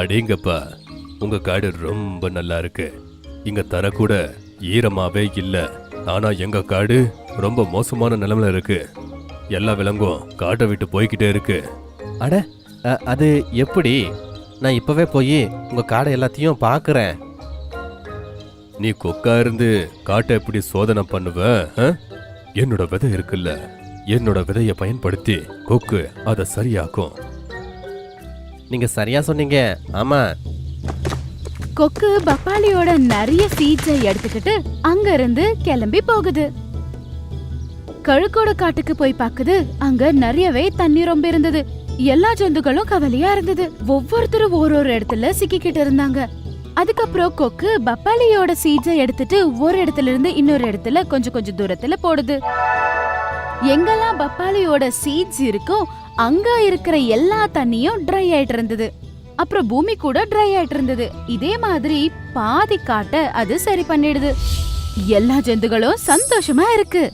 அடேங்கப்பா உங்க காடு ரொம்ப நல்லா இருக்கு. இங்க தர கூட ஈரமாவே இல்ல. ஆனா எங்க காடு ரொம்ப மோசமான நிலைமையில இருக்கு. எல்லா விலங்கும் காட்டை விட்டு போய்கிட்டே இருக்கு. அட அது எப்படி? நான் இப்பவே போய் உங்க காடை எல்லாத்தையும் பார்க்கறேன் நீ கொக்கா இருந்து காட்டை எப்படி சோதனை பண்ணுவ? என்னோட விதை இருக்குல்ல என்னோட விதைய பயன்படுத்தி கொக்கு அதை சரியாக்கும். நீங்க சரியா சொன்னீங்க. ஆமா. கொக்கு பப்பாளியோட நிறைய சீட்ஸை எடுத்துக்கிட்டு அங்க இருந்து கிளம்பி போகுது. கழுக்கோட காட்டுக்கு போய் பாக்குது அங்க நிறையவே தண்ணி ரொம்ப இருந்தது. எல்லா ஜந்துகளும் கவலையா இருந்தது. ஒவ்வொருத்தரும் ஒரு ஒரு இடத்துல சிக்கிக்கிட்டு இருந்தாங்க. அதுக்கப்புறம் கொக்கு பப்பாளியோட சீட்ஸை எடுத்துட்டு ஒரு இடத்துல இருந்து இன்னொரு இடத்துல கொஞ்சம் கொஞ்சம் தூரத்துல போடுது. எங்கெல்லாம் பப்பாளியோட சீட்ஸ் இருக்கோ அங்க இருக்கிற எல்லா தண்ணியும் ட்ரை ஆயிட்டு இருந்தது. அப்புறம் பூமி கூட ட்ரை ஆயிட்டு இருந்தது. இதே மாதிரி பாதி காட்ட அது சரி பண்ணிடுது. எல்லா ஜந்துகளும் சந்தோஷமா இருக்கு.